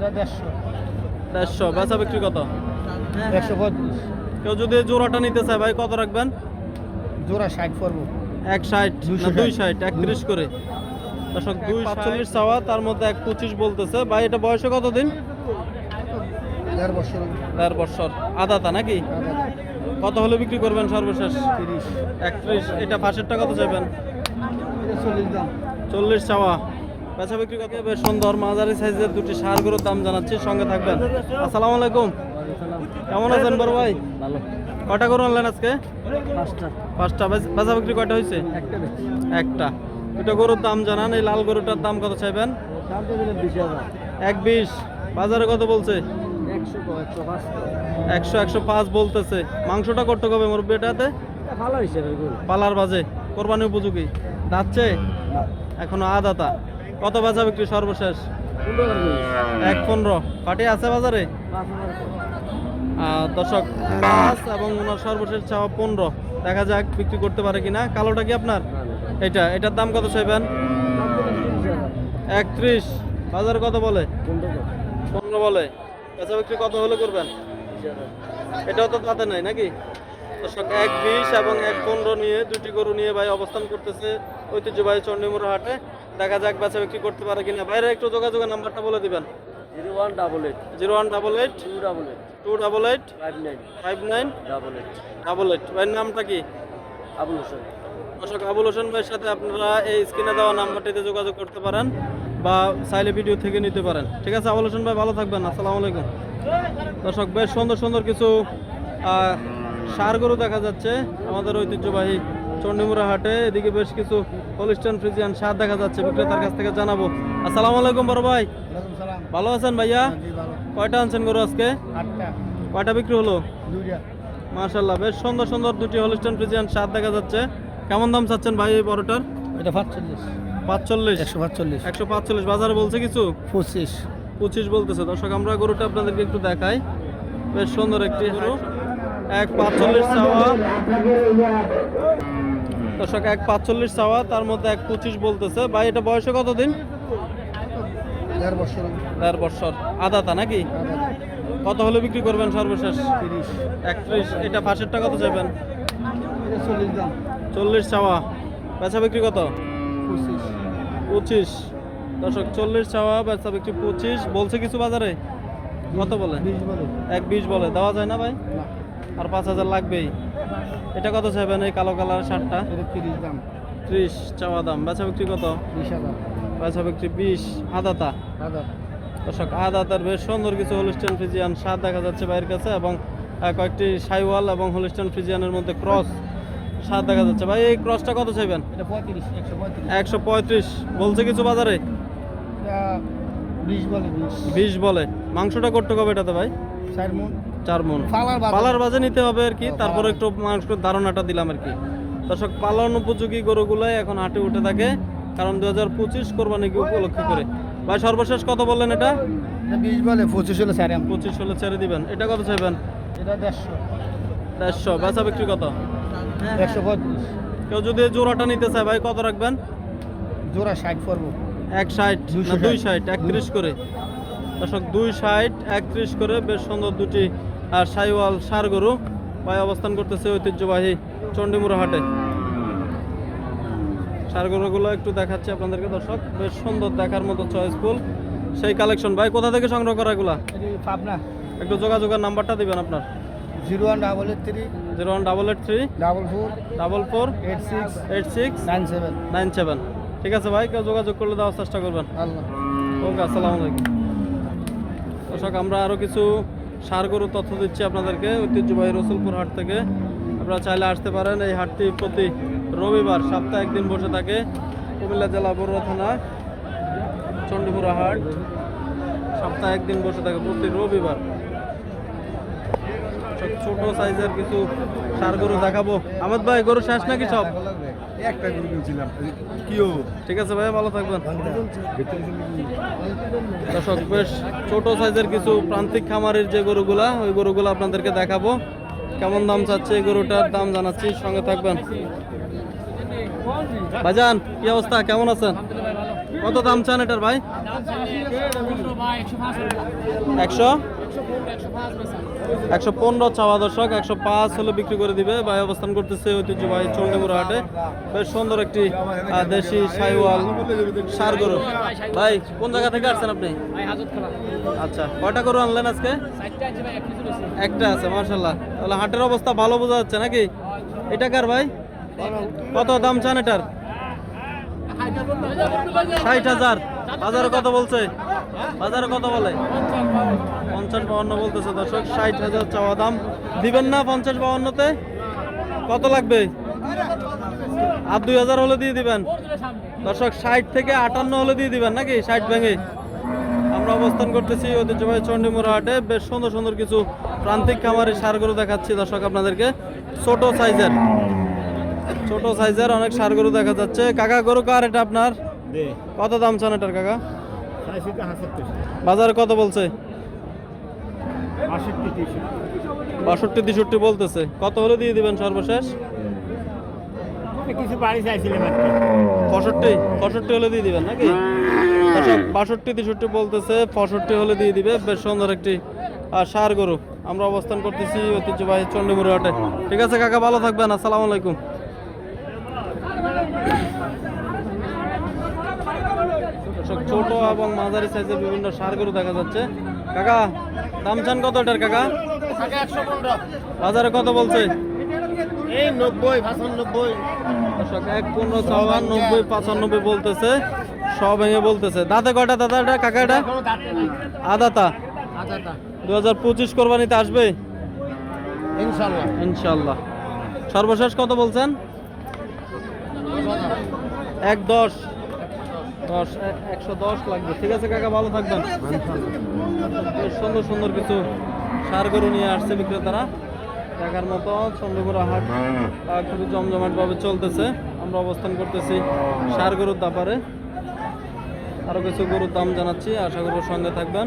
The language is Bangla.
এটা দেড়শো। দেড়শো। বেচা বিক্রি কত? একশো পঁয়ত্রিশ। কেউ যদি জোড়াটা নিতে চায় ভাই কত রাখবেন? জোড়া ষাট পড়ব। এক ষাট দুই ষাট। একত্রিশ করে। দর্শক দুই পাঁচচল্লিশ চাওয়া তার মধ্যে এক পঁচিশ বলতেছে। ভাই এটা বয়সে কতদিন? দেড় বছর। দেড় বছর। আদাতা নাকি? কত হলে বিক্রি করবেন সর্বশেষ? তিরিশ একত্রিশ। এটা পাশেরটা কত চাইবেন? চল্লিশ দাম। চল্লিশ চাওয়া। বেচা বিক্রি কত বেশ সুন্দর মাঝারি সাইজের দুটি সারগুলোর দাম জানাচ্ছি সঙ্গে থাকবেন। আসসালামু আলাইকুম। কেমন আছেন বড় ভাই? ভালো। কটা করে আনলেন আজকে? পাঁচটা। পাঁচটা। বেচ- বিক্রি কয়টা হয়েছে? একটা দুটো গরুর দাম জানান এই লাল গরুটার দাম কত চাইবেন? এক বিশ। বাজারে কত বলছে? একশো একশো পাঁচ। বলতেছে। মাংসটা করতে হবে মোর বেটাতে ভালো হিসেবে গরু। পালার বাজে। কোরবানি উপযোগী। দাচ্ছে এখনও আদাতা কত বেচা বিক্রি সর্বশেষ? এক পনেরো। পাটি আছে বাজারে? দর্শক পাঁচ এবং ওনার সর্বশেষ চাওয়া পনেরো। দেখা যাক বিক্রি করতে পারে কিনা। কালোটা কি আপনার? এটা। এটার দাম কত চাইবেন? একত্রিশ। বাজারে কত বলে? পনেরো বলে। বেচা বিক্রি কত হলে করবেন? এটাও তো তাতে নাই নাকি? দর্শক এক বিশ এবং এক পনেরো নিয়ে দুটি গরু নিয়ে ভাই অবস্থান করতেছে ঐতিহ্যবাহী চণ্ডীমুড়া হাটে। দেখা যাক বেচা বিক্রি করতে পারে কিনা। বাইরে একটু যোগাযোগের নাম্বারটা বলে দিবেন। Zero one double eight. Zero one double eight. Two double eight. Two double eight. Five nine. Five nine. Double eight. Double eight. ভাইয়ের নামটা কি? আবুল হোসেন। দর্শক আবুল হোসেন ভাইয়ের সাথে আপনারা এই স্ক্রিনে দেওয়া নাম্বারটিতে যোগাযোগ করতে পারেন বা চাইলে ভিডিও থেকে নিতে পারেন। ঠিক আছে আবুল হোসেন ভাই ভালো থাকবেন। আসসালামু আলাইকুম। দর্শক বেশ সুন্দর সুন্দর কিছু ষাঁড় গরু দেখা যাচ্ছে। আমাদের ঐতিহ্যবাহী চণ্ডীমুড়া হাটে এদিকে বেশ কিছু হলিস্টান ফ্রিজিয়ান সার দেখা যাচ্ছে বিক্রেতার কাছ থেকে জানাব। আসসালামু আলাইকুম বড় ভাই। ভালো আছেন ভাইয়া? কয়টা আনছেন গরু আজকে? কয়টা বিক্রি হলো? দুইটা। মাশাল্লাহ বেশ সুন্দর সুন্দর দুটি হলিস্টান ফ্রিজিয়ান সার দেখা যাচ্ছে। কেমন দাম চাচ্ছেন ভাই এই বড়টার? এটা পাঁচচল্লিশ। পাঁচচল্লিশ? একশো পাঁচচল্লিশ। একশো পাঁচচল্লিশ বাজারে বলছে কিছু? পঁচিশ। পঁচিশ বলতেছে। দর্শক আমরা গরুটা আপনাদেরকে একটু দেখাই। বেশ সুন্দর একটি গরু। এক পাঁচচল্লিশ চাওয়া। দর্শক এক পাঁচচল্লিশ চাওয়া তার মধ্যে এক পঁচিশ বলতেছে। ভাই এটা বয়সে কতদিন? দেড় বছর। বছর। আদাতা নাকি? কত হলে বিক্রি করবেন সর্বশেষ? তিরিশ একত্রিশ। এটা পাশেরটা কত চাইবেন? চল্লিশ চাওয়া। বেচা বিক্রি কত? পঁচিশ। দর্শক চল্লিশ চাওয়া বেচা বিক্রি পঁচিশ। বলছে কিছু বাজারে? কত বলে? বলে। এক বিশ বলে। দেওয়া যায় না ভাই? না। আর পাঁচ হাজার লাগবেই। এটা কত চাইবেন এই কালো কালার শার্টটা? এটা তিরিশ দাম। ত্রিশ চাওয়া দাম। বেচা বিক্রি কত? বিশ হাজার। বেচা বিক্রি বিশ আদাতা? দর্শক আদাতার বেশ সুন্দর কিছু হলিস্টান ফ্রিজিয়ান সার দেখা যাচ্ছে বাইরের কাছে এবং কয়েকটি সাইওয়াল এবং হলিস্টান ফ্রিজিয়ানের মধ্যে ক্রস সার দেখা যাচ্ছে। ভাই এই ক্রসটা কত চাইবেন? একশো পঁয়ত্রিশ। বলছে কিছু বাজারে? বিশ বলে মাংসটা করতে হবে এটাতে ভাই? চার মন। চার মন। পালার বাজে নিতে হবে আর কি তারপরে একটু মাংসের ধারণাটা দিলাম আর কি। দর্শক পালন উপযোগী গরুগুলাই এখন হাটে উঠে থাকে কারণ দু হাজার পঁচিশ কোরবানিকে উপলক্ষে করে। ভাই সর্বশেষ কত বললেন এটা? বিশ বলে পঁচিশ হলে চার পঁচিশ হলে ছেড়ে দিবেন। এটা কত চাইবেন? এটা দেড়শো। দেড়শো। বেচা বিক্রি কত? একশো পঁয়ত্রিশ। কেউ যদি জোড়াটা নিতে চায় ভাই কত রাখবেন? জোড়া ষাট পড়ব। এক ষাট দুই। ষাট। একত্রিশ করে। দর্শক দুই ষাট একত্রিশ করে। বেশ সুন্দর দুটি আর সাইওয়াল সার গরু ভাই অবস্থান করতেছে ঐতিহ্যবাহী চণ্ডীমুড়া হাটে। সার গরুগুলো একটু দেখাচ্ছি আপনাদেরকে দর্শক। বেশ সুন্দর দেখার মতো চয়েসফুল সেই কালেকশন ভাই কোথা থেকে সংগ্রহ করা এগুলা? পাবনা। একটু যোগাযোগের নাম্বারটা দিবেন আপনার। Zero one double eight three. Zero one double eight three. Double four. Double four. Eight six. Eight six. Nine seven. Nine seven. ঠিক আছে ভাই কেউ যোগাযোগ করলে দেওয়ার চেষ্টা করবেন। আল্লাহ। ওকে আসসালামু আলাইকুম। দর্শক আমরা আরও কিছু সার গরু তথ্য দিচ্ছি আপনাদেরকে, ঐতিহ্যবাহী রসুলপুর হাট থেকে। আপনারা চাইলে আসতে পারেন এই হাটটি প্রতি রবিবার, সপ্তাহে একদিন বসে থাকে কুমিল্লা জেলা বড়ুয়া থানা, চণ্ডীপুরা হাট। সপ্তাহে একদিন বসে থাকে প্রতি রবিবার। ছোট সাইজের কিছু সার গরু দেখাবো। আহমেদ ভাই, গরু শেষ নাকি সব? একটা গরু কিনছিলাম কিও? ঠিক আছে ভাই ভালো থাকবেন। দর্শক বেশ ছোট সাইজের কিছু প্রান্তিক খামারের যে গরুগুলা ওই গরুগুলো আপনাদেরকে দেখাবো। কেমন দাম চাচ্ছে এই গরুটার দাম জানাচ্ছি সঙ্গে থাকবেন। ভাইজান কি অবস্থা? কেমন আছেন? কত দাম চান এটার ভাই? একশো? একশো পনেরো চাওয়া দর্শক, একশো পাঁচ হলে বিক্রি করে দিবে। ভাই, অবস্থান করতেছে ঐতিহ্যবাহী চন্ডীপুর হাটে। বেশ সুন্দর একটি দেশি সাইওয়াল সার গরু ভাই, কোন জায়গা থেকে আসছেন আপনি? আচ্ছা কয়টা গরু আনলেন আজকে? একটা আছে মার্শাল্লাহ তাহলে হাটের অবস্থা ভালো বোঝা যাচ্ছে নাকি? এটা কার ভাই? কত দাম চান এটার? ষাট হাজার। বাজারে কত বলছে? বাজারে কত বলে? পঞ্চাশ বাউন্ন বলতেছে দর্শক, ষাট হাজার চাওয়া দাম। দিবেন না পঞ্চাশ বাউন্নতে? কত লাগবে? আর দুই হাজার হলে দিয়ে দিবেন। দর্শক, ষাট থেকে আটান্ন হলে দিয়ে দিবেন নাকি? ষাট ভেঙে। আমরা অবস্থান করতেছি ঐতিহ্যবাহী চণ্ডীমুড়া হাটে। বেশ সুন্দর সুন্দর কিছু প্রান্তিক খামারের সারগরু দেখাচ্ছি দর্শক আপনাদেরকে। ছোট সাইজের। ছোট সাইজের অনেক সারগরু দেখা যাচ্ছে। কাকা, গরু কার এটা আপনার? কত দাম চান এটার কাকা? বাজারে কত বলছে? বাষট্টি তেষট্টি বলতেছে। কত হলে দিয়ে দিবেন সর্বশেষ? কিছু বাড়ি চাইছিলাম পঁয়ষট্টি? পঁয়ষট্টি হলে দিয়ে দিবেন নাকি? দর্শক বাষট্টি তেষট্টি বলতেছে পঁয়ষট্টি হলে দিয়ে দিবে। বেশ সুন্দর একটি আর সার গরু। আমরা অবস্থান করতেছি ঐতিহ্যবাহী চণ্ডীমুড়ি হাটে। ঠিক আছে কাকা ভালো থাকবেন। আসসালামু আলাইকুম। দর্শক ছোট এবং মাঝারি সাইজের বিভিন্ন সার গরু দেখা যাচ্ছে। কাকা দাম চান কত এটার কাকা? বাজারে কত বলছে? এই নব্বই পঁচানব্বই। দর্শক এক পনেরো চৌহান নব্বই পঁচানব্বই বলতেছে সব ভেঙে বলতেছে। দাঁতে কয়টা দাদা এটা কাকা এটা? আদাতা? দু হাজার পঁচিশ কোরবানিতে আসবে? ইনশাল্লাহ। ইনশাল্লাহ। সর্বশেষ কত বলছেন? এক দশ। দশ একশো দশ লাগবে। ঠিক আছে কাকা, ভালো থাকবেন। সুন্দর সুন্দর কিছু সার গরু নিয়ে আসছে বিক্রেতারা। দেখার মতো চন্দ্রপুরা হাট খুবই জমজমাট ভাবে চলতেছে। আমরা অবস্থান করতেছি সার গরুর দাপারে। আরও কিছু গরুর দাম জানাচ্ছি, আশা করব সঙ্গে থাকবেন।